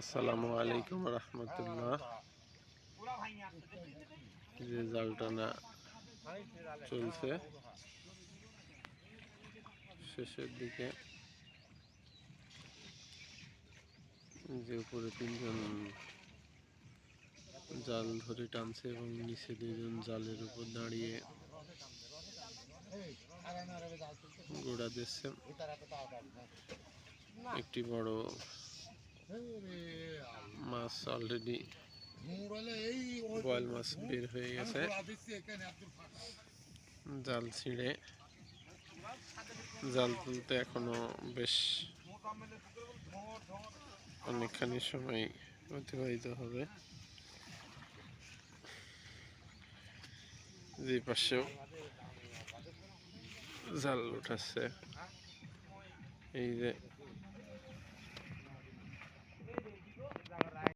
আসসালামু আলাইকুম রহমতুল্লাহ। যে জাল টানা চলছে। শেষের দিকে যে উপরে তিনজন জাল ধরে টানছে এবং নিচে দুজন জালের উপর দাঁড়িয়ে গোড়া দিচ্ছে। একটি বড় মাছ অলরেডি বয়েল মাছ বের হয়ে গেছে। জাল ছিঁড়ে। জাল তুলতে এখনও বেশ অনেকখানি সময় অতিবাহিত হবে। যে পাশেও জাল উঠাচ্ছে। এই যে